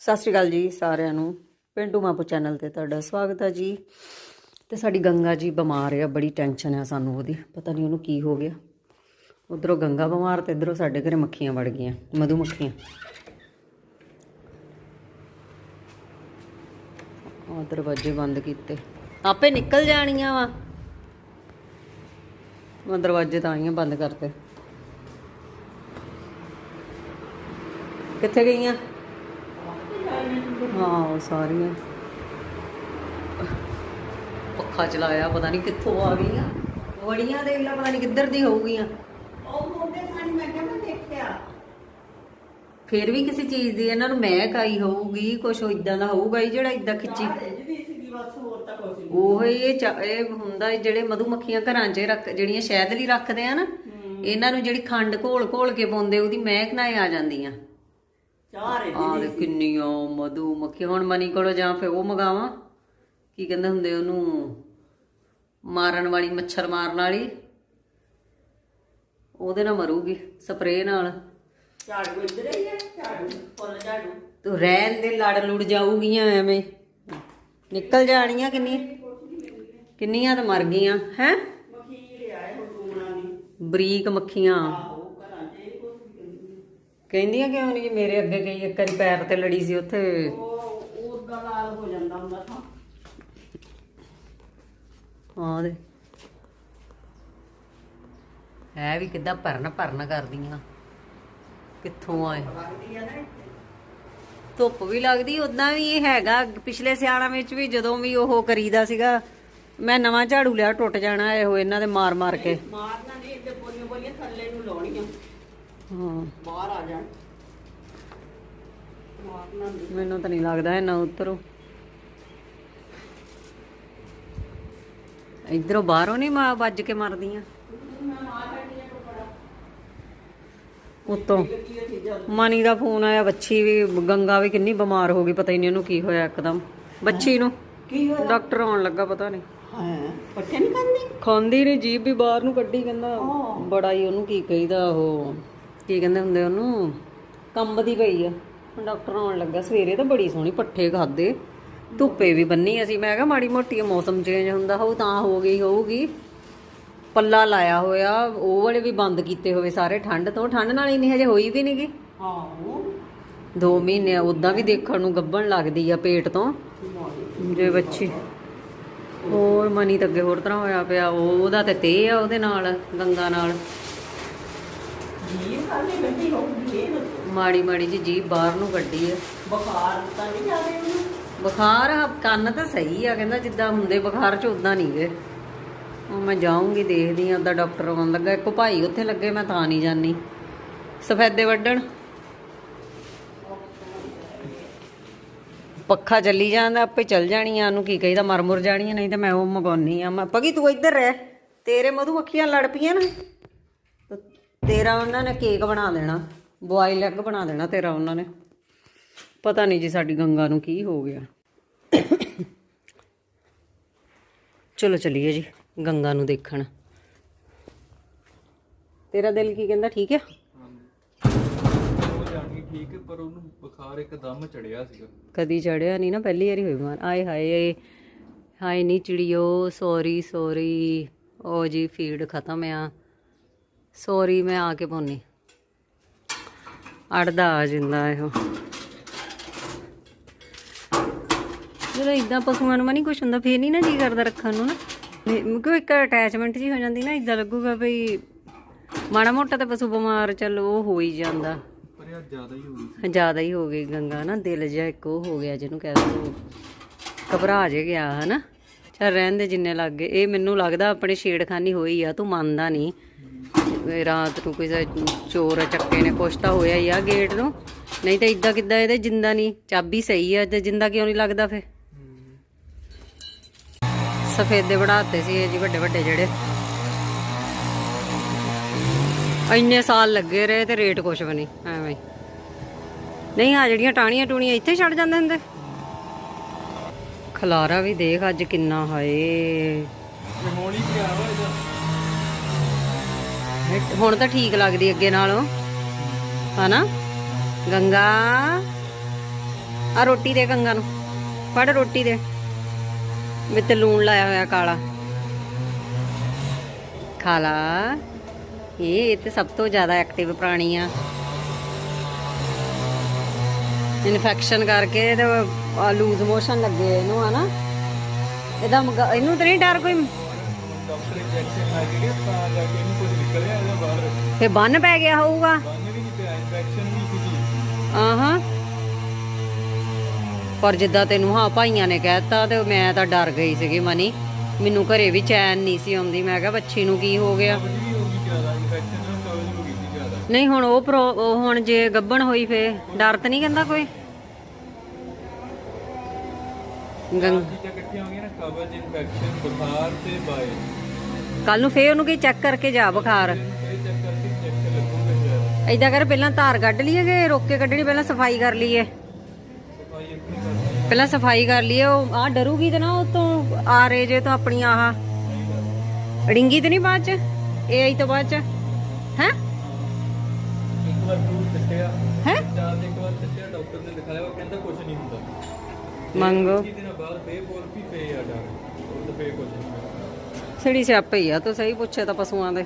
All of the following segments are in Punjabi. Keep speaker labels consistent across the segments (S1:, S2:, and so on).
S1: ਸਤਿ ਸ਼੍ਰੀ ਅਕਾਲ ਜੀ ਸਾਰਿਆਂ ਨੂੰ। ਪਿੰਟੂ ਮਾਪੂ ਚੈਨਲ ਤੇ ਤੁਹਾਡਾ ਸਵਾਗਤ ਹੈ ਜੀ। ਤੇ ਸਾਡੀ ਗੰਗਾ ਜੀ ਬਿਮਾਰ ਆ, ਬੜੀ ਟੈਨਸ਼ਨ ਆ ਸਾਨੂੰ ਉਹਦੀ, ਪਤਾ ਨਹੀਂ ਉਹਨੂੰ ਕੀ ਹੋ ਗਿਆ। ਉਧਰੋਂ ਗੰਗਾ ਬਿਮਾਰ ਤੇ ਇਧਰੋਂ ਸਾਡੇ ਘਰੇ ਮੱਖੀਆਂ ਵੜ ਗਈਆਂ, ਮਧੂ ਮੱਖੀਆਂ। ਉਹ ਦਰਵਾਜ਼ੇ ਬੰਦ ਕੀਤੇ। ਆਪੇ ਨਿਕਲ ਜਾਣੀਆਂ ਵਾ। ਮੈਂ ਦਰਵਾਜ਼ੇ ਤਾਂ ਆਈਆਂ ਬੰਦ ਕਰਤੇ। ਕਿੱਥੇ ਗਈਆਂ? ਹਾਂ ਸਾਰੀਆਂ। ਪੱਖਾ ਚਲਾਇਆ ਪਤਾ ਨਹੀਂ ਕਿੱਥੋਂ ਆ ਗਈਆਂ। ਵੜੀਆਂ ਦੇਖ ਲੈ ਪਤਾ ਨਹੀਂ ਕਿੱਧਰ ਦੀ ਹੋਊਗੀਆਂ।
S2: ਉਹ ਮੋਟੇ ਖਾਣੀ ਮੈਂ ਕਿਹਾ ਮੈਂ ਦੇਖਿਆ।
S1: ਫੇਰ ਵੀ ਕਿਸੇ ਚੀਜ਼ ਦੀ ਇਹਨਾਂ ਨੂੰ ਮਹਿਕ ਆਈ ਹੋਊਗੀ ਕੁਛ ਇਦਾਂ ਦਾ ਹੋਊਗਾ ਹੀ ਜਿਹੜਾ ਇਦਾਂ ਖਿੱਚੀ।
S2: ਕੁਝ
S1: ਉਹ ਇਹ ਇਹ ਹੁੰਦਾ ਜਿਹੜੇ ਮਧੂ ਮੱਖੀਆਂ ਘਰਾਂ 'ਚ ਰੱਖ ਜਿਹੜੀਆਂ ਸ਼ਹਿਦ ਲਈ ਰੱਖਦੇ ਆ ਨਾ ਇਹਨਾਂ ਨੂੰ ਜਿਹੜੀ ਖੰਡ ਘੋਲ ਘੋਲ ਕੇ ਪਾਉਂਦੇ ਉਹਦੀ ਮਹਿਕ ਨਾ ਆ ਜਾਂਦੀਆਂ।
S2: ਚਾਰ
S1: ਦੇ ਕਿੰਨੀਆਂ ਮਧੂ ਮੱਖੀ ਹੁਣ ਮਨੀ ਕੋਲੋਂ ਜਾਂ ਫੇ ਉਹ ਮਗਾਵਾਂ? ਕੀ ਕਹਿੰਦੇ ਹੁੰਦੇ ਉਹਨੂੰ? ਮਾਰਨ ਵਾਲੀ ਮੱਛਰ ਮਾਰਨ ਵਾਲੀ? ਉਹਦੇ ਨਾਲ ਮਰੂਗੀ ਸਪਰੇਅ ਨਾਲ।
S2: ਝਾੜੂ ਇੱਧਰ ਹੀ ਹੈ ਝਾੜੂ ਫੁੱਲ ਝਾੜੂ।
S1: ਤੂੰ ਰਹਿਣ ਦੇ ਲੜ ਲੁੜ ਜਾਊਗੀਆਂ ਐਵੇਂ। ਨਿਕਲ ਜਾਣੀਆਂ ਕਿੰਨੀਆਂ? ਕਿੰਨੀਆਂ ਤਾਂ ਮਰ ਗਈਆਂ ਹੈ?
S2: ਮਖੀਰ ਆਏ ਹੁਣ ਟੂਣਾ ਦੀ
S1: ਬਰੀਕ ਮੱਖੀਆਂ
S2: ਆਹੋ ਘਰਾਂ 'ਚ ਇਹ ਕੁਝ ਨਹੀਂ
S1: ਕਹਿੰਦੀਆਂ ਕਿਉਂ ਨਹੀਂ ਜੀ ਮੇਰੇ ਅੱਗੇ ਗਈ ਇੱਕ ਵਾਰੀ ਪੈਰ ਤੇ ਲੜੀ ਸੀ ਉੱਥੇ।
S2: ਉਹ ਉਹ ਦਾ ਲਾਲ ਹੋ ਜਾਂਦਾ ਹੁੰਦਾ ਤਾਂ
S1: ਹਾਂ ਦੇ। ਹੈ ਵੀ ਕਿੱਦਾਂ ਭਰਨ ਭਰਨ ਕਰਦੀਆਂ। ਕਿੱਥੋਂ ਆਏ ਧੁੱਪ ਵੀ ਲੱਗਦੀ ਉਦਾਂ ਵੀ ਇਹ ਹੈਗਾ। ਪਿਛਲੇ ਸਿਆਲਾਂ ਵਿੱਚ ਵੀ ਜਦੋਂ ਵੀ ਉਹ ਕਰੀਦਾ ਸੀਗਾ ਮੈਂ ਨਵਾਂ ਝਾੜੂ ਲਿਆ ਟੁੱਟ ਜਾਣਾ ਇਹੋ ਇਹਨਾਂ ਦੇ ਮਾਰ ਮਾਰ ਕੇ।
S2: ਮਾਰਨਾ ਨਹੀਂ ਇੱਥੇ ਬੋਲੀਆਂ ਬੋਲੀਆਂ ਥੱਲੇ ਨੂੰ ਲਾਉਣੀਆਂ
S1: ਹਾਂ
S2: ਬਾਹਰ ਆ ਜਾਣ ਮਾਰਨਾ ਨਹੀਂ
S1: ਮੈਨੂੰ ਤਾਂ ਨਹੀਂ ਲੱਗਦਾ ਇਹਨਾਂ ਉਤਰੋ। ਇਧਰੋਂ ਬਾਹਰੋਂ ਨਹੀਂ ਮਾ ਵੱਜ ਕੇ ਮਰਦੀਆਂ। ਉਤੋਂ।
S2: ਇਹ
S1: ਮਨੀ ਦਾ ਫੋਨ ਆਇਆ ਬੱਚੀ ਵੀ ਗੰਗਾ ਵੀ ਕਿੰਨੀ ਬਿਮਾਰ ਹੋ ਗਈ ਪਤਾ ਹੀ ਨਹੀਂ ਉਹਨੂੰ ਕੀ ਹੋਇਆ ਇੱਕਦਮ। ਬੱਚੀ ਨੂੰ।
S2: ਕੀ ਹੋਇਆ?
S1: ਡਾਕਟਰ ਆਉਣ ਲੱਗਾ ਪਤਾ ਨਹੀਂ।
S2: ਹਾਂ ਪੱਠੇ ਨਹੀਂ ਖਾਂਦੀ?
S1: ਖਾਂਦੀ ਨਹੀਂ ਜੀਭ ਵੀ ਬਾਹਰ ਨੂੰ ਕੱਢੀ ਕਹਿੰਦਾ। ਬੜਾ ਹੀ ਉਹਨੂੰ ਕੀ ਕਹੀਦਾ ਉਹ। ਕੀ ਕਹਿੰਦੇ ਹੁੰਦੇ ਉਹਨੂੰ? ਕੰਬਦੀ ਪਈ ਆ। ਹੁਣ ਡਾਕਟਰ ਆਉਣ ਲੱਗਾ ਸਵੇਰੇ ਤਾਂ ਬੜੀ ਸੋਹਣੀ ਪੱਠੇ ਖਾਦੇ ਧੁੱਪੇ ਵੀ ਬੰਨੀ ਅਸੀਂ ਮੈਂ ਕਿਹਾ ਮਾੜੀ ਮੋਟੀ ਮੌਸਮ ਚੇਂਜ ਹੁੰਦਾ ਹੋਊ ਤਾਂ ਹੋ ਗਈ ਹੋਊਗੀ। ਪੱਲਾ ਲਾਇਆ ਹੋਇਆ ਉਹ ਵਾਲੇ ਵੀ ਬੰਦ ਕੀਤੇ ਹੋਵੇ ਸਾਰੇ ਠੰਡ ਤੋਂ। ਠੰਡ ਨਾਲ ਇੰਨੀ ਹਜੇ ਹੋਈ ਵੀ ਨਹੀਂਗੀ
S2: ਆਹੋ।
S1: ਦੋ ਮਹੀਨੇ ਉਦਾਂ ਵੀ ਦੇਖਣ ਨੂੰ ਗੱਭਣ ਲੱਗਦੀ ਆ ਪੇਟ ਤੋਂ। ਜੇ ਬੱਚੀ ਹੋਰ ਮਨੀ ਤਾਂ ਅੱਗੇ ਹੋਰ ਤਰ੍ਹਾਂ ਹੋਇਆ ਪਿਆ ਉਹ ਉਹਦਾ ਤੇ ਤੇ ਆ ਉਹਦੇ ਨਾਲ ਗੰਗਾ ਨਾਲ।
S2: ਜੀ ਖਾਲੀ ਗੱਡੀ ਹੋਊਗੀ ਇਹ ਦੱਸੋ।
S1: ਮਾੜੀ ਮਾੜੀ ਜੀ ਜੀਭ ਬਾਹਰ ਨੂੰ ਕੱਢੀ ਆ।
S2: ਬੁਖਾਰ ਤਾਂ ਨਹੀਂ ਜਾਵੇ ਉਹਨੂੰ
S1: ਬੁਖਾਰ ਆ, ਕੰਨ ਤਾਂ ਸਹੀ ਆ ਕਹਿੰਦਾ ਜਿੱਦਾਂ ਹੁੰਦੇ ਬੁਖਾਰ ਚ ਉਦਾਂ ਨਹੀਂ ਗੇ। ਹੁਣ ਮੈਂ ਜਾਊਂਗੀ ਦੇਖਦੀ ਆ ਉਹਦਾ ਡਾਕਟਰ ਆਉਣ ਲੱਗਾ ਇੱਕੋ ਭਾਈ ਉੱਥੇ ਲੱਗੇ ਮੈਂ ਤਾਂ ਨਹੀਂ ਜਾਣੀ ਸਫੈਦੇ ਵੱਢਣ। ਪੱਖਾ ਚੱਲੀ ਜਾਂਦਾ ਆਪੇ ਚੱਲ ਜਾਣੀਆਂ ਉਹਨੂੰ ਕੀ ਕਹੀਦਾ ਮਰ ਮੁਰ ਜਾਣੀਆਂ ਨਹੀਂ ਤਾਂ ਮੈਂ ਉਹ ਮਗਾਉਣੀ ਆ। ਮੈਂ ਪਗੀ ਤੂੰ ਇੱਧਰ ਰਹਿ ਤੇਰੇ ਮਧੂ ਅੱਖੀਆਂ ਲੜ ਪਈਆਂ ਨਾ। ਤੇਰਾ ਉਹਨਾਂ ਨੇ ਕੇਕ ਬਣਾ ਦੇਣਾ ਬੋਇਲ ਐਗ ਬਣਾ ਦੇਣਾ ਤੇਰਾ ਉਹਨਾਂ ਨੇ। ਪਤਾ ਨਹੀਂ ਜੀ ਸਾਡੀ ਗੰਗਾ ਨੂੰ ਕੀ ਹੋ ਗਿਆ। ਚਲੋ ਚਲੀਏ ਜੀ ਗੰਗਾ ਨੂੰ ਦੇਖਣ। ਤੇਰਾ ਦਿਲ ਕੀ ਕਹਿੰਦਾ ਠੀਕ ਹੈ
S3: ਉਹ ਜਾਣੀ ਠੀਕ ਪਰ ਉਹਨੂੰ ਬੁਖਾਰ ਇੱਕਦਮ ਚੜਿਆ ਸੀਗਾ।
S1: ਕਦੀ ਚੜਿਆ ਨਹੀਂ ਨਾ ਪਹਿਲੀ ਵਾਰੀ ਹੋਈ ਮਾਰ ਆਏ ਹਾਏ ਹਾਏ ਨਹੀਂ ਚਿੜੀਓ ਸੌਰੀ ਸੌਰੀ ਓ ਜੀ ਫੀਡ ਖਤਮ ਆ। ਸੌਰੀ ਮੈਂ ਆ ਕੇ ਪਾਉਣੀ ਅੜਦਾ ਆ ਜਿੰਦਾ ਇਹੋ। ਜਦੋਂ ਇਦਾਂ ਪਸ਼ੂਆਂ ਨੂੰ ਨਹੀਂ ਕੁਛ ਹੁੰਦਾ ਫੇਰ ਨਹੀਂ ਨਾ ਜੀ ਕਰਦਾ ਰੱਖਣ ਨੂੰ ਨਾ। ਕਿਉਂ ਇੱਕ ਅਟੈਚਮੈਂਟ ਜੀ ਹੋ ਜਾਂਦੀ ਨਾ ਇਦਾਂ ਲੱਗੂਗਾ ਭਈ ਮਾੜਾ ਮੋਟਾ ਤਾਂ ਪਸ਼ੂ ਬਿਮਾਰ ਚੱਲ ਉਹ ਹੋ ਹੀ ਜਾਂਦਾ।
S3: ਪਰ ਇਹ ਜ਼ਿਆਦਾ ਹੀ ਹੋ ਗਈ
S1: ਜ਼ਿਆਦਾ ਹੀ ਹੋ ਗਈ ਗੰਗਾ ਨਾ ਦਿਲ ਜਿਹਾ ਇੱਕ ਉਹ ਹੋ ਗਿਆ ਜਿਹਨੂੰ ਕਹਿ ਦੋ ਘਬਰਾ ਜੇ ਗਿਆ ਹਨਾ। ਚੱਲ ਰਹਿਣ ਦੇ ਜਿੰਨੇ ਲੱਗ ਗਏ। ਇਹ ਮੈਨੂੰ ਲੱਗਦਾ ਆਪਣੇ ਛੇੜਖਾਨੀ ਹੋਈ ਆ ਤੂੰ ਮੰਨਦਾ ਨਹੀਂ। ਰਾਤ ਨੂੰ ਕਿਸੇ ਚੋਰ ਚੱਕੇ ਨੇ, ਕੁਛ ਤਾਂ ਹੋਇਆ ਹੀ ਆ ਗੇਟ ਨੂੰ। ਨਹੀਂ ਤਾਂ ਇਦਾਂ ਕਿੱਦਾਂ ਇਹਦੇ ਜਿੰਦਾ ਨਹੀਂ, ਚਾਬੀ ਸਹੀ ਆ ਤੇ ਜਿੰਦਾ ਕਿਉਂ ਨਹੀਂ ਲੱਗਦਾ ਫੇ ਸਫੇਦੇ ਬਣਾਤੇ ਸੀ ਇਹ ਜੀ ਵੱਡੇ ਵੱਡੇ ਜਿਹੜੇ। ਇੰਨੇ ਸਾਲ ਲੱਗੇ ਰਹੇ ਤੇ ਰੇਟ ਕੁਛ ਵੀ ਨਹੀਂ, ਐਵੇਂ। ਨਹੀਂ ਆ ਜਿਹੜੀਆਂ ਟਾਣੀਆਂ ਟੂਣੀਆਂ ਇੱਥੇ ਛੱਡ ਜਾਂਦੇ ਹੁੰਦੇ। ਖਲਾਰਾ ਵੀ ਦੇਖ ਅੱਜ ਕਿੰਨਾ ਹਾਏ।
S3: ਹੁਣ ਹੀ
S1: ਹੁਣ ਤਾਂ ਠੀਕ ਲੱਗਦੀ ਅੱਗੇ ਨਾਲੋਂ। ਹਨਾ? ਗੰਗਾ। ਆ ਰੋਟੀ ਦੇ ਗੰਗਾ ਨੂੰ। ਫੜ ਰੋਟੀ ਦੇ। ਵਿੱਚ ਲੂਣ ਲਾਇਆ ਹੋਇਆ ਕਾਲਾ। ਖਾ ਲਾ ਇਹ ਤੇ ਸਭ ਤੋਂ ਜ਼ਿਆਦਾ ਐਕਟਿਵ ਪ੍ਰਾਣੀ ਆ। ਇਨਫੈਕਸ਼ਨ ਕਰਕੇ ਤੇ ਲੂਜ਼ ਮੋਸ਼ਨ ਲੱਗੇ ਇਹਨੂੰ, ਹਨਾ? ਇਹਦਾ ਇਹਨੂੰ ਤਾਂ ਨਹੀਂ ਡਰ ਕੋਈ
S3: ਡਾਕਟਰ ਇੰਜੈਕਸ਼ਨ ਲੱਗ ਗਿਆ ਤਾਂ ਜਾ ਕੇ ਇਹਨੂੰ ਕੁਝ ਨਿਕਲਿਆ ਇਹਦਾ ਬਾਹਰ।
S1: ਫੇ ਬੰਨ ਪੈ ਗਿਆ ਹੋਊਗਾ?
S3: ਬੰਨ ਵੀ ਨਹੀਂ ਪਿਆ ਇੰਜੈਕਸ਼ਨ ਵੀ ਸੀਗੀ।
S1: ਆਹਾਂ। ਪਰ ਜਿੱਦਾਂ ਤੈਨੂੰ ਹਾਂ ਭਾਈਆਂ ਨੇ ਕਹਿਤਾ ਤੇ ਮੈਂ ਤਾਂ ਡਰ ਗਈ ਸੀਗੀ ਮਨੀ। ਮੈਨੂੰ ਘਰੇ ਵੀ ਚੈਨ ਨਹੀਂ ਸੀ ਆਉਂਦੀ ਮੈਂ ਕਿਹਾ ਬੱਚੀ ਨੂੰ ਕੀ ਹੋ ਗਿਆ? ਨਹੀਂ ਹੁਣ ਉਹ ਹੁਣ ਜੇ ਗੱਬਣ ਹੋਈ ਫੇ ਡਰ ਤਾਂ ਨਹੀਂ ਕਹਿੰਦਾ ਕੋਈ? ਗੰਗ
S3: ਚੀਜ਼ਾਂ ਇਕੱਠੀਆਂ ਹੋ ਗਈਆਂ ਨਾ ਕਬਜ਼ ਇਨਫੈਕਸ਼ਨ ਬੁਖਾਰ ਤੇ ਬਾਏ
S1: ਕੱਲ ਨੂੰ ਫੇ ਉਹਨੂੰ ਕੀ ਚੈੱਕ ਕਰਕੇ ਜਾ ਬੁਖਾਰ?
S3: ਇਹ ਚੈੱਕ ਕਰਕੇ ਇੰਜੈਕਸ਼ਨ ਲੱਗੂਗਾ ਸ਼ਾਇਦ
S1: ਏਦਾਂ ਕਰ ਪਹਿਲਾਂ ਧਾਰ ਕੱਢ ਲਈਏ ਕਿ ਰੋਕ ਕੇ ਕੱਢਣੀ ਪਹਿਲਾਂ ਸਫ਼ਾਈ ਕਰ ਲਈਏ?
S3: ਸਫ਼ਾਈ ਕਰਨੀ
S1: ਪਹਿਲਾਂ ਸਫ਼ਾਈ ਕਰ ਲਈਏ ਉਹ ਆ ਡਰੂਗੀ ਤੇ ਨਾ ਉਹ ਤੋਂ ਆ ਰੇ ਜੇ ਤੋਂ ਆਪਣੀ ਆਹ। ਡਿੰਗੀ ਤੇ ਨਹੀਂ ਬਾਅਦ ਚ? ਇਹ ਆਈ ਤੋਂ ਬਾਅਦ ਚ? ਹੈ?
S3: ਇੱਕ ਵਾਰ ਫਰੂਟ ਦਿੱਤਿਆ।
S1: ਹੈ?
S3: ਚਾਰ ਇੱਕ ਵਾਰ ਦਿੱਤਿਆ ਡਾਕਟਰ ਨੇ ਦਿਖਾਇਆ ਉਹ ਕਹਿੰਦਾ ਕੁਝ ਨਹੀਂ ਹੁੰਦਾ।
S1: ਮੰਗੋ। ਸੜੀ ਸਿਆਪੇ ਹੀ ਆ ਤੂੰ ਸਹੀ ਪੁੱਛੇ ਤਾਂ ਪਸ਼ੂਆਂ ਦੇ।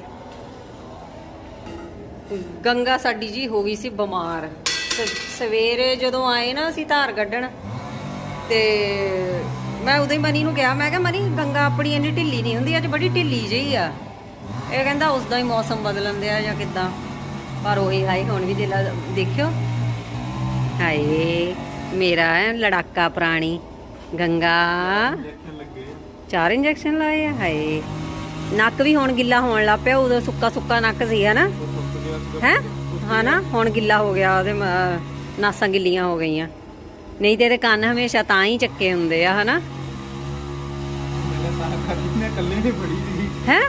S1: ਗੰਗਾ ਸਾਡੀ ਜੀ ਹੋ ਗਈ ਸੀ ਬਿਮਾਰ। ਸਵੇਰੇ ਜਦੋਂ ਆਏ ਨਾ ਅਸੀਂ ਧਾਰ ਕੱਢਣ ਤੇ ਮੈਂ ਉਦੋਂ ਹੀ ਮਨੀ ਨੂੰ ਕਿਹਾ ਮੈਂ ਕਿਹਾ ਮਨੀ ਗੰਗਾ ਆਪਣੀ ਇੰਨੀ ਢਿੱਲੀ ਨਹੀਂ ਹੁੰਦੀ ਅੱਜ ਬੜੀ ਢਿੱਲੀ ਜਿਹੀ ਆ। ਇਹ ਕਹਿੰਦਾ ਉਸ ਦਾ ਹੀ ਮੌਸਮ ਬਦਲਣ ਦਿਆ ਜਾਂ ਕਿਦਾਂ? ਪਰ ਉਹੀ ਹਾਈ ਹੁਣ ਵੀ ਦੇਖਿਓ। ਹਾਏ। ਮੇਰਾ ਲੜਾਕਾ ਪ੍ਰਾਣੀ ਗੰਗਾ। ਚਾਰ ਇੰਜੈਕਸ਼ਨ ਲਾਏ ਆ ਹਾਏ। ਨੱਕ ਵੀ ਹੁਣ ਗਿੱਲਾ ਹੋਣ ਲੱਗ ਪਿਆ ਉਦੋਂ ਸੁੱਕਾ ਸੁੱਕਾ ਨੱਕ ਸੀ ਹਨਾ? ਹੈ? ਹਨਾ? ਹੁਣ ਗਿੱਲਾ ਹੋ ਗਿਆ ਉਹਦੇ ਨਾਸਾਂ ਗਿੱਲੀਆਂ ਹੋ ਗਈਆਂ। ਨਹੀਂ ਤੇ ਇਹਦੇ ਕੰਨ ਹਮੇਸ਼ਾ ਤਾਂ ਹੀ ਚੱਕੇ ਹੁੰਦੇ ਆ ਹਨਾ? ਹੈ?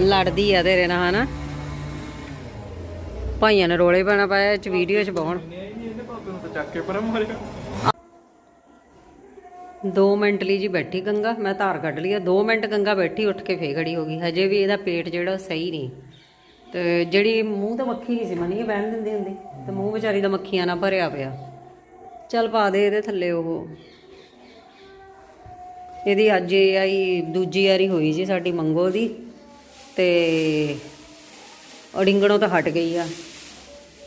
S1: ਲੜਦੀ ਆ ਤੇਰੇ ਨਾਲ ਹਨਾ? ਭਾਈਆਂ ਨੇ ਰੋਲੇ ਪਾਣਾ ਪਾਇਆ ਚ ਵੀਡੀਓ ਚ ਪਾਉਣ।
S3: ਨਹੀਂ
S1: 2 ਮਿੰਟ ਲਈ ਜੀ ਬੈਠੀ ਗੰਗਾ, ਮੈਂ ਧਾਰ ਕੱਢ ਲਿਆ 2 ਮਿੰਟ ਗੰਗਾ ਬੈਠੀ, ਉੱਠ ਕੇ ਫੇਰ ਖੜੀ ਹੋ ਗਈ। ਹਜੇ ਵੀ ਇਹਦਾ ਪੇਟ ਜਿਹੜਾ ਸਹੀ ਨਹੀਂ। ਤੇ ਜਿਹੜੀ ਮੂੰਹ ਤੇ ਮੱਖੀ ਨਹੀਂ ਸੀ ਮਨੀ ਬਹਿਣ ਦਿੰਦੀ ਹੁੰਦੀ। ਤੇ ਮੂੰਹ ਵਿਚਾਰੀ ਦਾ ਮੱਖੀਆਂ ਨਾਲ ਭਰਿਆ ਪਿਆ। ਚੱਲ ਪਾ ਦੇ ਇਹਦੇ ਥੱਲੇ ਉਹ। ਇਹਦੀ ਅੱਜ ਇਹ ਆਈ, ਦੂਜੀ ਵਾਰੀ ਹੋਈ ਜੀ ਸਾਡੀ ਮੰਗੋ ਦੀ। ਤੇ ਅੜਿੰਗਣੋਂ ਤਾਂ ਹਟ ਗਈ ਆ।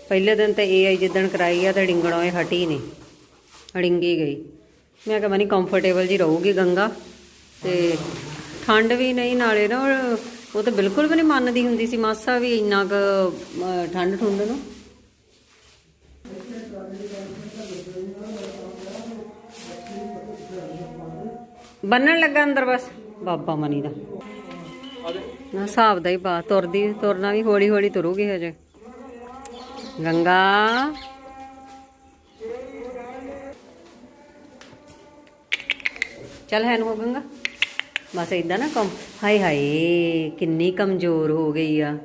S1: ਪਹਿਲੇ ਦਿਨ ਤੇ ਇਹ ਆਈ, ਜਿੱਦਣ ਕਰਾਈ ਆ ਤੇ ਅੜਿੰਗਣੋਂ ਇਹ ਹਟੀ ਨਹੀਂ ਅੜਿੰਗੀ ਗਈ। ਮੈਂ ਕਿਹਾ, ਮਨੀ ਕੰਫਰਟੇਬਲ ਜੀ ਰਹੂਗੀ ਗੰਗਾ। ਤੇ ਠੰਡ ਵੀ ਨਹੀਂ, ਨਾਲੇ ਨਾ ਉਹ- ਤਾਂ ਬਿਲਕੁਲ ਵੀ ਨਹੀਂ ਮੰਨਦੀ ਹੁੰਦੀ ਸੀ, ਮਾਸਾ ਵੀ ਇੰਨਾ ਕੁ ਠੰਡ ਠੁੰਡ ਨੂੰ। ਬੰਨਣ ਲੱਗਾ ਅੰਦਰ ਬਸ, ਬਾਬਾ ਮਨੀ ਦਾ। ਨਾ ਹਿਸਾਬ ਦਾ ਹੀ ਪਾ, ਤੁਰਦੀ, ਤੁਰਨਾ ਵੀ ਹੌਲੀ ਹੌਲੀ ਤੁਰੂਗੀ ਹਜੇ। ਗੰਗਾ। ਚੱਲ ਹੈ ਨੂੰ ਗੰਗਾ। ਬਸ ਇਦਾਂ ਨਾ ਕਮ। ਹਾਏ ਹਾਏ, ਕਿੰਨੀ ਕਮਜ਼ੋਰ ਹੋ ਗਈ ਆ।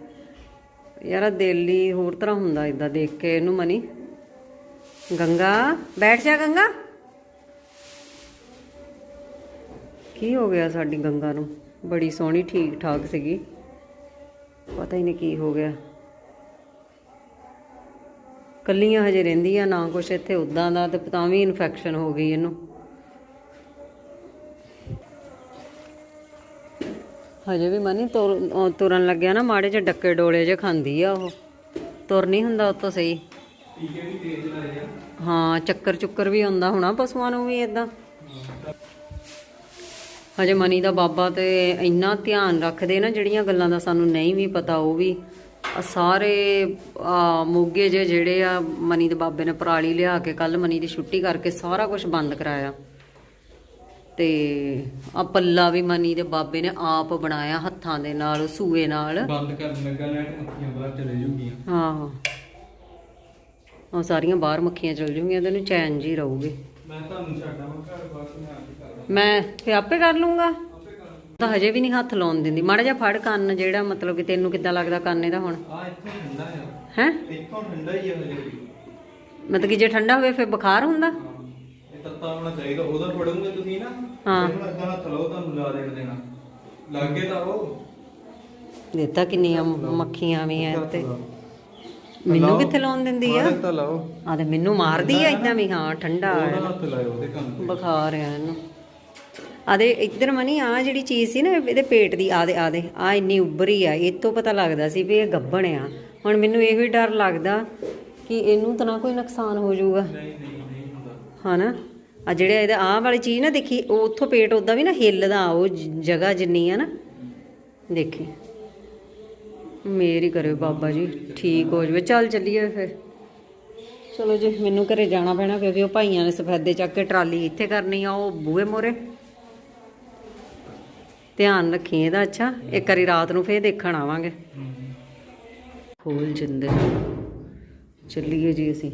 S1: ਯਾਰ ਦਿਲ ਹੀ ਹੋਰ ਤਰ੍ਹਾਂ ਹੁੰਦਾ ਇਦਾਂ ਦੇਖ ਕੇ ਇਹਨੂੰ ਮਨੀ। ਗੰਗਾ, ਬੈਠ ਜਾ ਗੰਗਾ। ਕੀ ਹੋ ਗਿਆ ਸਾਡੀ ਗੰਗਾ ਨੂੰ? ਬੜੀ ਸੋਹਣੀ ਠੀਕ ਠਾਕ ਸੀਗੀ। ਪਤਾ ਹੀ ਨਹੀਂ ਕੀ ਹੋ ਗਿਆ। ਕੱਲੀਆਂ ਹਜੇ ਰਹਿੰਦੀਆਂ, ਨਾ ਕੁਛ ਇੱਥੇ ਉਦਾਂ ਦਾ ਤੇ ਤਾਂ ਵੀ ਇਨਫੈਕਸ਼ਨ ਹੋ ਗਈ ਇਹਨੂੰ। ਹਜੇ ਵੀ ਮਨੀ ਤੁਰਨ ਲੱਗਿਆ ਨਾ, ਮਾੜੇ ਜਿਹੇ ਡੱਕੇ ਡੋਲੇ ਜੇ ਖਾਂਦੀ ਆ ਉਹ। ਤੁਰ ਨਹੀਂ ਹੁੰਦਾ ਉਹ ਸਹੀ। ਹਾਂ, ਚੱਕਰ ਚੁੱਕਰ ਵੀ ਆਉਂਦਾ ਹੋਣਾ ਪਸ਼ੂਆਂ ਨੂੰ ਵੀ ਇਦਾਂ ਹਜੇ ਮਨੀ ਦਾ ਬਾਬਾ ਤੇ ਇੰਨਾ ਧਿਆਨ ਰੱਖਦੇ ਨਾ, ਜਿਹੜੀਆਂ ਗੱਲਾਂ ਦਾ ਸਾਨੂੰ ਨਹੀਂ ਵੀ ਪਤਾ, ਉਹ ਵੀ ਸਾਰੇ ਮੋਗੇ ਜੇ ਜਿਹੜੇ ਆ ਮਨੀ ਦੇ ਬਾਬੇ ਨੇ ਪਰਾਲੀ ਲਿਆ ਕੇ ਕੱਲ ਮਨੀ ਦੀ ਛੁੱਟੀ ਕਰਕੇ ਸਾਰਾ ਕੁਝ ਬੰਦ ਕਰਾਇਆ। ਤੇ ਆ ਪੱਲਾ ਵੀ ਮਨੀ ਦੇ ਬਾਬੇ ਨੇ ਆਪ ਬਣਾਇਆ ਹੱਥਾਂ ਦੇ ਨਾਲ ਸੂਏ ਨਾਲ।
S3: ਬੰਦ ਕਰਨ ਲੱਗਾ ਲੈਟ ਮੱਖੀਆਂ ਬਾਹਰ ਚਲੇ ਜੂਗੀਆਂ
S1: ਹਾਂ ਉਹ ਸਾਰੀਆਂ ਬਾਹਰ ਮੱਖੀਆਂ ਚਲ ਜੂਗੀਆਂ ਤੇ ਇਹਨੂੰ ਚੈਨ ਜੀ ਰਹੂਗੀ।
S3: ਮੈਂ ਤੁਹਾਨੂੰ ਛੱਡਾਂ ਘਰ ਬਸ ਮੈਂ ਆਪੇ
S1: ਕਰ ਲੂੰਗਾ ਤਾਂ ਹਜੇ ਵੀ ਨਹੀਂ ਹੱਥ ਲਾਉਣ ਦਿੰਦੀ। ਮਾੜਾ ਜਿਹਾ ਫੜ ਕੰਨ ਜਿਹੜਾ ਮਤਲਬ ਕਿ ਤੈਨੂੰ ਕਿੱਦਾਂ ਲੱਗਦਾ ਕੰਨ ਇਹਦਾ ਹੁਣ?
S3: ਆ ਇੱਥੋਂ ਠੰਡਾ ਆ।
S1: ਹੈ?
S3: ਇੱਥੋਂ ਠੰਡਾ ਹੀ ਆ ਹਜੇ ਵੀ।
S1: ਮਤਲਬ ਕਿ ਜੇ ਠੰਡਾ ਹੋਵੇ ਫੇ ਬੁਖਾਰ ਹੁੰਦਾ?
S3: ਇਹ ਤੱਤਾ ਹੋਣਾ ਚਾਹੀਦਾ। ਉਹਦਾ ਫੜੋਗੇ ਤੁਸੀਂ ਨਾ
S1: ਹਾਂ।
S3: ਇਹਨੂੰ ਏਦਾਂ ਹੱਥ ਲਾਓ ਤੁਹਾਨੂੰ ਲਾ ਦੇਣ ਦੇਣਾ। ਲੱਗੇ ਤਾਂ ਉਹ
S1: ਦਿੱਤਾ ਕਿੰਨੀਆਂ ਮੱਖੀਆਂ ਵੀ ਐ ਤੇ। ਮੈਨੂੰ ਕਿੱਥੇ ਲਾਉਣ ਦਿੰਦੀ ਆ?
S3: ਮਾਰੇ ਤਾਂ ਲਾਓ।
S1: ਆ ਤੇ ਮੈਨੂੰ ਮਾਰਦੀ ਆ ਇਦਾਂ ਵੀ ਹਾਂ ਠੰਡਾ
S3: ਹੱਥ ਉਹਦੇ ਕੰਨ
S1: ਬੁਖਾਰ ਆ ਇਹਨੂੰ। ਆਦੇ ਇੱਧਰ ਮਨੀ ਆ ਜਿਹੜੀ ਚੀਜ਼ ਸੀ ਨਾ ਇਹਦੇ ਪੇਟ ਦੀ ਆਦੇ ਆਦੇ ਆ ਇੰਨੀ ਉੱਭਰੀ ਆ ਇਹ ਤੋਂ ਪਤਾ ਲੱਗਦਾ ਸੀ ਵੀ ਇਹ ਗੱਭਣ ਆ। ਹੁਣ ਮੈਨੂੰ ਇਹ ਵੀ ਡਰ ਲੱਗਦਾ ਕਿ ਇਹਨੂੰ ਤਾਂ ਨਾ ਕੋਈ ਨੁਕਸਾਨ ਹੋ ਜਾਊਗਾ।
S3: ਨਹੀਂ ਨਹੀਂ ਨਹੀਂ ਹੁੰਦਾ।
S1: ਹਨਾ? ਆ ਜਿਹੜੇ ਇਹਦਾ ਆਹ ਵਾਲੀ ਚੀਜ਼ ਨਾ ਦੇਖੀ ਉਹ ਉੱਥੋਂ ਪੇਟ ਉਦਾਂ ਵੀ ਨਾ ਹਿੱਲਦਾ ਉਹ ਜਗ੍ਹਾ ਜਿੰਨੀ ਆ ਨਾ। ਦੇਖੀ। ਮੇਰੀ ਕਰਿਓ ਬਾਬਾ ਜੀ ਠੀਕ ਹੋ ਜਾਵੇ। ਚੱਲ ਚੱਲੀਏ ਫਿਰ। ਚਲੋ ਜੀ ਮੈਨੂੰ ਘਰੇ ਜਾਣਾ ਪੈਣਾ ਕਿਉਂਕਿ ਉਹ ਭਾਈਆਂ ਨੇ ਸਫੈਦੇ ਚੱਕ ਕੇ ਟਰਾਲੀ ਇੱਥੇ ਕਰਨੀ ਆ ਉਹ ਬੂਹੇ ਮੋਰੇ ਧਿਆਨ ਰੱਖੀ ਇਹਦਾ, ਅੱਛਾ। ਇੱਕ ਵਾਰੀ ਰਾਤ ਨੂੰ ਫੇਰ ਦੇਖਣ ਆਵਾਂਗੇ। ਖੋਲ ਜਿੰਦੇ ਚੱਲੀਏ ਜੀ ਅਸੀਂ।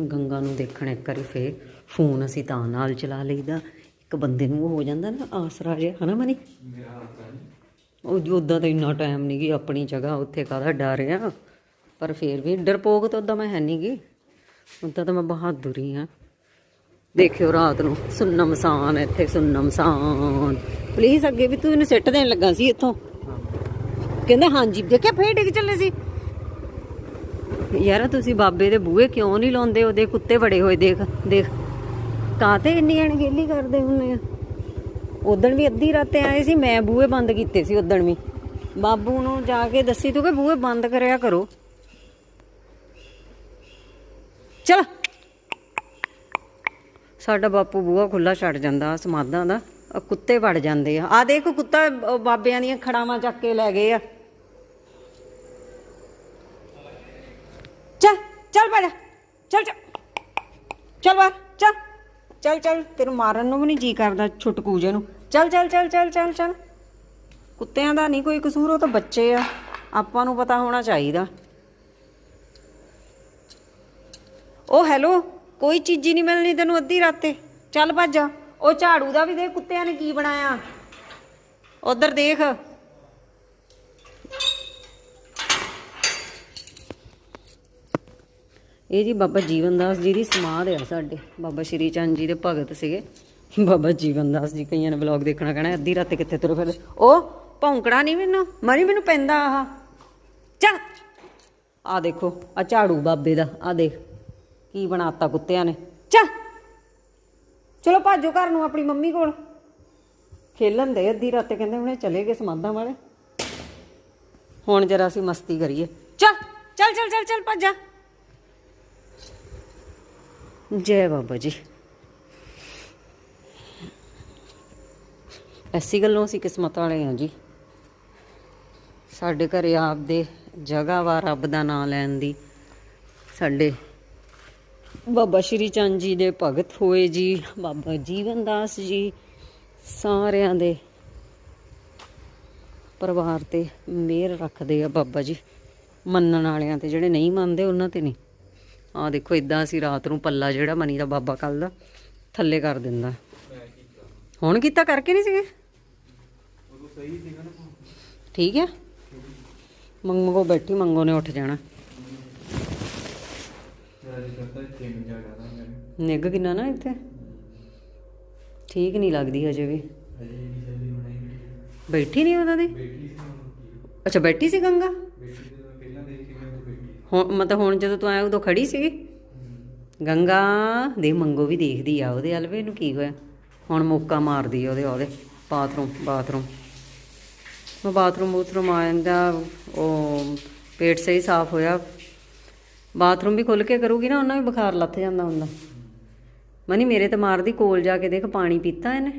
S1: ਗੰਗਾ ਨੂੰ ਦੇਖਣ ਇੱਕ ਵਾਰੀ ਫੇਰ। ਫੋਨ ਅਸੀਂ ਤਾਂ ਨਾਲ ਚਲਾ ਲਈਦਾ। ਇੱਕ ਬੰਦੇ ਨੂੰ ਹੋ ਜਾਂਦਾ ਨਾ, ਆਸਰਾ ਜਿਹਾ, ਹਨਾ ਮਨੀ?
S3: ਮੇਰਾ ਹੱਥ
S1: ਉਹ ਉਦਾਂ ਤਾਂ ਇੰਨਾ ਟਾਈਮ ਨਹੀਂ ਗਈ ਆਪਣੀ ਜਗ੍ਹਾ ਉੱਥੇ ਕਾਹਦਾ ਡਰ ਆ। ਪਰ ਫੇਰ ਵੀ ਡਰਪੋਕ ਤਾਂ ਉਦਾਂ ਮੈਂ ਹੈ ਨਹੀਂ ਗੀ। ਉਦਾਂ ਤਾਂ ਮੈਂ ਬਹਾਦੁਰੀ ਆ। ਦੇਖਿਓ ਰਾਤ ਨੂੰ। ਸੁੰਨਮ ਸਾਨ, ਇੱਥੇ ਸੁੰਨਮ ਸਾਨ। ਪਲੀਜ਼ ਅੱਗੇ ਵੀ ਤੂੰ ਇਹਨੂੰ ਸਿੱਟ ਦੇਣ ਲੱਗਾ ਸੀ ਇੱਥੋਂ। ਕਹਿੰਦਾ, ਹਾਂਜੀ, ਦੇਖਿਆ, ਫੇਰ ਡਿੱਗ ਚੱਲੇ ਸੀ। ਯਾਰ, ਤੁਸੀਂ ਬਾਬੇ ਦੇ ਬੂਹੇ ਕਿਉਂ ਨਹੀਂ ਲਾਉਂਦੇ? ਉਹਦੇ ਕੁੱਤੇ ਬੜੇ ਹੋਏ, ਦੇਖ ਦੇਖ। ਕਾਤੇ ਇੰਨੀ ਅਣਗਹਿਲੀ ਕਰਦੇ ਹੁੰਨੇ ਆ। ਉਦਣ ਵੀ ਅੱਧੀ ਰਾਤੇ ਆਏ ਸੀ, ਮੈਂ ਬੂਹੇ ਬੰਦ ਕੀਤੇ ਸੀ ਉਦਣ ਵੀ। ਬਾਬੂ ਨੂੰ ਜਾ ਕੇ ਦੱਸੀ ਤੂੰ ਕਿ ਬੂਹੇ ਬੰਦ ਕਰਿਆ ਕਰੋ। ਚਲ। ਸਾਡਾ ਬਾਪੂ ਬੂਹਾ ਖੁੱਲਾ ਛੱਡ ਜਾਂਦਾ ਸਮਾਧਾਂ ਦਾ ਕੁੱਤੇ ਵੜ ਜਾਂਦੇ ਆ। ਆ ਦੇਖ ਕੁੱਤਾ ਬਾਬਿਆਂ ਦੀਆਂ ਖੜਾਵਾਂ ਚੱਕ ਕੇ ਲੈ ਗਏ ਆ। ਚੱਲ ਚੱਲ ਬੜਾ ਚੱਲ ਚੱਲ। ਚੱਲ ਬਾਹਰ, ਚੱਲ ਚੱਲ ਚੱਲ। ਤੈਨੂੰ ਮਾਰਨ ਨੂੰ ਵੀ ਨਹੀਂ ਜੀ ਕਰਦਾ ਛੁਟਕੂ ਜੇ ਨੂੰ। ਚੱਲ ਚੱਲ ਚੱਲ ਚੱਲ ਚੱਲ ਚੱਲ। ਕੁੱਤਿਆਂ ਦਾ ਨਹੀਂ ਕੋਈ ਕਸੂਰ, ਉਹ ਤਾਂ ਬੱਚੇ ਆ। ਆਪਾਂ ਨੂੰ ਪਤਾ ਹੋਣਾ ਚਾਹੀਦਾ। ਉਹ ਹੈਲੋ ਕੋਈ ਚੀਜ਼ ਹੀ ਨਹੀਂ ਮਿਲਣੀ ਤੈਨੂੰ ਅੱਧੀ ਰਾਤੇ। ਚੱਲ ਭੱਜ ਜਾ। ਉਹ ਝਾੜੂ ਦਾ ਵੀ ਦੇਖ ਕੁੱਤਿਆਂ ਨੇ ਕੀ ਬਣਾਇਆ। ਉਧਰ ਦੇਖ। ਇਹ ਜੀ ਬਾਬਾ ਜੀਵਨ ਦਾਸ ਜੀ ਦੀ ਸਮਾਧ ਆ ਸਾਡੇ। ਬਾਬਾ ਸ਼੍ਰੀ ਚੰਦ ਜੀ ਦੇ ਭਗਤ ਸੀਗੇ। ਬਾਬਾ ਜੀਵਨ ਦਾਸ ਜੀ ਕਈਆਂ ਨੇ ਵਲੌਗ ਦੇਖਣਾ ਕਹਿਣਾ, ਅੱਧੀ ਰਾਤੇ ਕਿੱਥੇ ਤੁਰੇ ਫਿਰਦੇ। ਉਹ ਭੌਂਕੜਾ ਨਹੀਂ ਮੈਨੂੰ। ਮਰੀ ਮੈਨੂੰ ਪੈਂਦਾ ਆਹ। ਚੱਲ। ਆ ਦੇਖੋ ਆ ਝਾੜੂ ਬਾਬੇ ਦਾ ਆ ਦੇਖ। ਕੀ ਬਣਾਤਾ ਕੁੱਤਿਆਂ ਨੇ? ਚੱਲ ਚਲੋ ਭਾਜੋ ਘਰ ਨੂੰ ਆਪਣੀ ਮੰਮੀ ਕੋਲ। ਖੇਲਣ ਦੇ ਅੱਧੀ ਰਾਤੇ ਕਹਿੰਦੇ ਹੁਣੇ ਚਲੇ ਗਏ ਸਮਾਧਾਂ ਵਾਲੇ। ਹੁਣ ਜਰਾ ਅਸੀਂ ਮਸਤੀ ਕਰੀਏ। ਚੱਲ ਚੱਲ ਚੱਲ ਚੱਲ ਚੱਲ ਭੱਜ। ਜਾ ਜੈ ਬਾਬਾ ਜੀ। ਐਸੀ ਗੱਲੋਂ ਅਸੀਂ ਕਿਸਮਤ ਵਾਲੇ ਹਾਂ ਜੀ। ਸਾਡੇ ਘਰੇ ਆਪਦੇ ਜਗ੍ਹਾ ਵਾ ਰੱਬ ਦਾ ਨਾਮ ਲੈਣ ਦੀ ਸਾਡੇ ਬਾਬਾ ਸ਼੍ਰੀ ਚੰਦ ਜੀ ਦੇ ਭਗਤ ਹੋਏ ਜੀ, ਬਾਬਾ ਜੀਵਨ ਦਾਸ ਜੀ, ਸਾਰਿਆਂ ਦੇ ਪਰਿਵਾਰ ਤੇ ਮਿਹਰ ਰੱਖਦੇ ਆ ਬਾਬਾ ਜੀ। ਮੰਨਣ ਵਾਲਿਆਂ ਤੇ ਜਿਹੜੇ ਨਹੀਂ ਮੰਨਦੇ, ਉਹਨਾਂ ਤੇ ਨਹੀਂ। ਆ ਦੇਖੋ ਇਦਾਂ ਅਸੀਂ ਰਾਤ ਨੂੰ ਪੱਲਾ ਜਿਹੜਾ ਮਨੀ ਦਾ ਬਾਬਾ ਕੱਲ ਦਾ ਥੱਲੇ ਕਰ ਦਿੰਦਾ। ਹੁਣ ਕੀਤਾ, ਕਰਕੇ ਨਹੀਂ ਸੀਗੇ? ਠੀਕ ਹੈ ਮੰਗੋ ਬੈਠੀ, ਮੰਗੋ ਨੇ ਉੱਠ ਜਾਣਾ। ਨਿੱਘ ਕਿੰਨਾ ਨਾ ਇੱਥੇ? ਠੀਕ ਨਹੀਂ ਲੱਗਦੀ ਹਜੇ ਵੀ। ਬੈਠੀ ਨਹੀਂ ਉਹਨਾਂ ਦੀ? ਅੱਛਾ ਬੈਠੀ ਸੀ ਗੰਗਾ? ਹੁਣ ਮਤਲਬ ਹੁਣ ਜਦੋਂ ਤੂੰ ਆਇਆ ਉਦੋਂ ਖੜੀ ਸੀਗੀ? ਗੰਗਾ ਦੇ ਮੰਗੋ ਵੀ ਦੇਖਦੀ ਆ ਉਹਦੇ ਹਲਵੇ ਨੂੰ ਕੀ ਹੋਇਆ? ਹੁਣ ਮੌਕਾ ਮਾਰਦੀ ਆ ਉਹਦੇ ਉਹਦੇ। Bathroom bathroom. ਮੈਂ ਬਾਥਰੂਮ ਬੂਥਰੂਮ ਆ ਜਾਂਦਾ ਉਹ ਪੇਟ ਸਹੀ ਸਾਫ਼ ਹੋਇਆ। ਬਾਥਰੂਮ ਵੀ ਖੁੱਲ ਕੇ ਕਰੂਗੀ ਨਾ, ਉਹਨਾਂ ਵੀ ਬੁਖਾਰ ਲੱਥ ਜਾਂਦਾ ਹੁੰਦਾ। ਮਨੀ, ਮੇਰੇ ਤੇ ਮਾਰਦੀ ਕੋਲ ਜਾ ਕੇ ਦੇਖ, ਪਾਣੀ ਪੀਤਾ ਇਹਨੇ।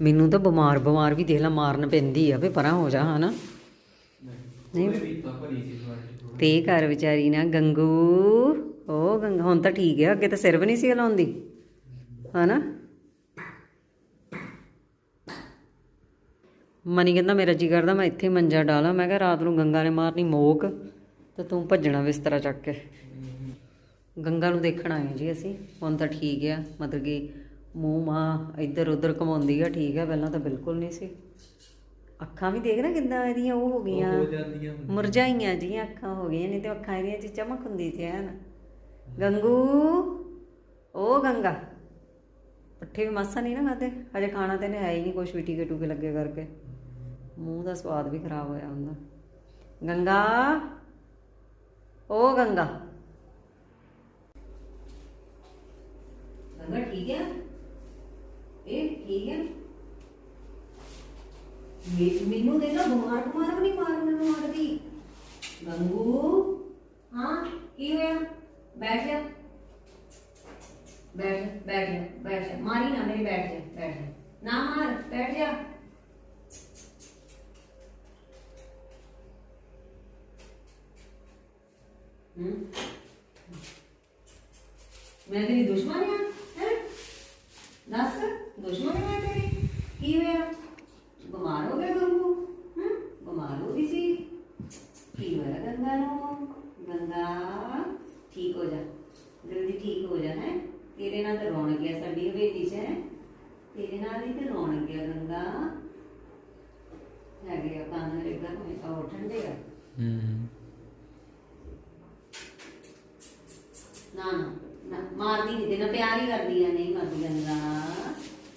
S1: ਮੈਨੂੰ ਤਾਂ ਬਿਮਾਰ ਬਿਮਾਰ ਵੀ ਦੇਖ ਲਾ, ਮਾਰਨ ਪੈਂਦੀ ਆ ਵੀ ਪਰਾਂ ਹੋ ਜਾ, ਹਨਾ। ਨਹੀਂ।
S3: ਤੇ
S1: ਘਰ ਵਿਚਾਰੀ ਨਾ ਗੰਗੂ, ਉਹ ਗੰਗਾ, ਹੁਣ ਤਾਂ ਠੀਕ ਆ, ਅੱਗੇ ਤਾਂ ਸਿਰ ਵੀ ਨਹੀਂ ਸੀ ਹਿਲਾਉਂਦੀ, ਹਨਾ। ਮਨੀ ਕਹਿੰਦਾ ਮੇਰਾ ਜੀ ਕਰਦਾ ਮੈਂ ਇੱਥੇ ਮੰਜਾ ਡਾਲਾਂ। ਮੈਂ ਕਿਹਾ ਰਾਤ ਨੂੰ ਗੰਗਾ ਨੇ ਮਾਰਨੀ ਮੋਕ ਤੇ ਤੂੰ ਭੱਜਣਾ ਬਿਸਤਰਾ ਚੱਕ ਕੇ। ਗੰਗਾ ਨੂੰ ਦੇਖਣ ਆਏ ਜੀ ਅਸੀਂ। ਹੁਣ ਤਾਂ ਠੀਕ ਆ। ਮਤਲਬ ਕਿ ਮੂੰਹ ਮਾਂ ਇੱਧਰ ਉੱਧਰ ਘਮਾਉਂਦੀ ਆ ਠੀਕ ਆ। ਪਹਿਲਾਂ ਤਾਂ ਬਿਲਕੁਲ ਨਹੀਂ ਸੀ। ਅੱਖਾਂ ਵੀ ਦੇਖ ਨਾ ਕਿੱਦਾਂ ਇਹਦੀਆਂ ਉਹ ਹੋ ਗਈਆਂ। ਮੁਰਝਾਈਆਂ ਜੀਆਂ ਅੱਖਾਂ ਹੋ ਗਈਆਂ ਨਹੀਂ ਤੇ ਅੱਖਾਂ ਇਹਦੀਆਂ ਚ ਚਮਕ ਹੁੰਦੀ ਸੀ ਐਨ। ਗੰਗੂ ਉਹ ਗੰਗਾ। ਪੱਠੇ ਵੀ ਮਾਸਾ ਨਹੀਂ ਨਾ ਖਾਦੇ ਹਜੇ ਖਾਣਾ ਤੇ ਨੇ ਹੈ ਹੀ ਨਹੀਂ ਕੁਛ ਵੀ ਟੀਕੇ ਟੂਕੇ ਲੱਗੇ ਕਰਕੇ। ਮੂੰਹ ਦਾ ਸਵਾਦ ਵੀ ਖਰਾਬ ਹੋਇਆ ਹੁੰਦਾ। ਗੰਗਾ ਓ ਗੰਗਾ। ਗੰਗਾ ਠੀਕ ਹੈ ਇਹ ਠੀਕ ਹੈ ਮੈਨੂੰ ਦੇ ਨਾ ਬਿਮਾਰ ਬਿਮਾਰ ਵੀ ਨਹੀਂ ਮਾਰਨ ਨੂੰ ਮਾਰਦੀ। ਗੰਗੂ, ਹਾਂ, ਕੀ ਹੋਇਆ? ਬੈਠ ਜਾ। ਬੈਠ ਬੈਠ ਜਾ ਬੈਠ ਜਾ। ਮਾਰੀ ਨਾ ਮੇਰੇ ਬੈਠ ਜਾ ਬੈਠ ਜਾ। ਨਾ ਮਾਰ, ਬੈਠ ਜਾ ਹੂੰ ਮੈਂ ਤੇਰੀ ਦੁਸ਼ਮਣ ਆ ਹੈ? ਦੱਸ, ਦੁਸ਼ਮਣ ਮੈਂ ਤੇਰੀ? ਕੀ ਹੋਇਆ? ਬਿਮਾਰ ਹੋ ਗਿਆ ਗੰਗੂ, ਹੂੰ? ਬਿਮਾਰ ਹੋ ਗਈ ਸੀ। ਕੀ ਹੋਇਆ ਗੰਗਾ ਨੂੰ? ਗੰਗਾ, ਠੀਕ ਹੋ ਜਾ। ਜਲਦੀ ਠੀਕ ਹੋ ਜਾ, ਹੈ? ਤੇਰੇ ਨਾਲ ਤਾਂ ਰੌਣਕ ਗਿਆ ਸਾਡੀ ਹਵੇਲੀ 'ਚ, ਹੈ? ਤੇਰੇ ਨਾਲ ਹੀ ਤੇ ਰੌਣਕ ਗਿਆ ਗੰਗਾ। ਹੈਗੇ ਆ ਕੰਨ ਰੇਗਾ ਹੋਏ ਉਹ ਠੰਡੇ
S3: ਹੂੰ
S1: ਨਾ ਨਾ ਨਾ ਮਾਰਦੀ ਨਹੀਂ ਤੇ ਨਾ ਪਿਆਰ ਹੀ ਕਰਦੀ ਆ ਨਹੀਂ ਮਾਰਦੀ ਗੰਗਾ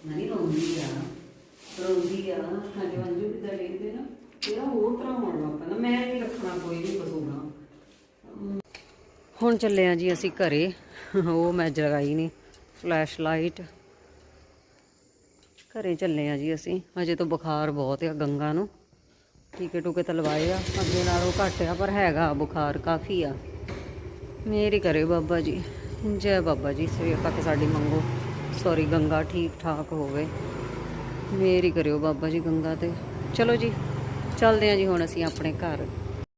S1: ਮੈਂ ਰੋਂਦੀ ਆ। ਰੋਂਦੀ ਆ। ਹਾਂਜੀ ਮੰਜੂ ਵੀ ਤਾਂ ਦੇਖਦੇ ਨਾ। ਤੇਰਾ ਹੋਰ ਤਰ੍ਹਾਂ ਹੋਣ ਲੱਗ ਪੈਂਦਾ। ਮੈਂ ਨਹੀਂ ਰੱਖਣਾ ਕੋਈ ਵੀ ਕਸੂਰਾ। ਹੁਣ ਚੱਲੇ ਆ ਜੀ ਅਸੀਂ ਘਰੇ। ਉਹ ਮੈਂ ਜਗਾਈ ਨਹੀਂ ਫਲੈਸ਼ ਲਾਈਟ ਘਰੇ ਚੱਲੇ ਆ ਜੀ ਅਸੀਂ। ਅਜੇ ਤਾਂ ਬੁਖਾਰ ਬਹੁਤ ਆ ਗੰਗਾ ਨੂੰ। ਟੀਕੇ ਟੂਕੇ ਤਾਂ ਲਵਾਏ ਆ। ਅੱਗੇ ਨਾਲੋਂ ਘੱਟ ਆ, ਪਰ ਹੈਗਾ ਬੁਖਾਰ ਕਾਫੀ ਆ। ਮੇਰੀ ਕਰੇ ਬਾਬਾ ਜੀ। ਜੈ ਬਾਬਾ ਜੀ, ਸਵੇਰ ਤੱਕ ਸਾਡੀ ਮੰਗੋ। ਸੌਰੀ ਗੰਗਾ ਠੀਕ ਠਾਕ ਹੋਵੇ। ਮੇਰੀ ਕਰਿਓ ਬਾਬਾ ਜੀ ਗੰਗਾ ਤੇ। ਚਲੋ ਜੀ, ਚੱਲਦੇ ਆ ਜੀ ਹੁਣ ਅਸੀਂ ਆਪਣੇ ਘਰ।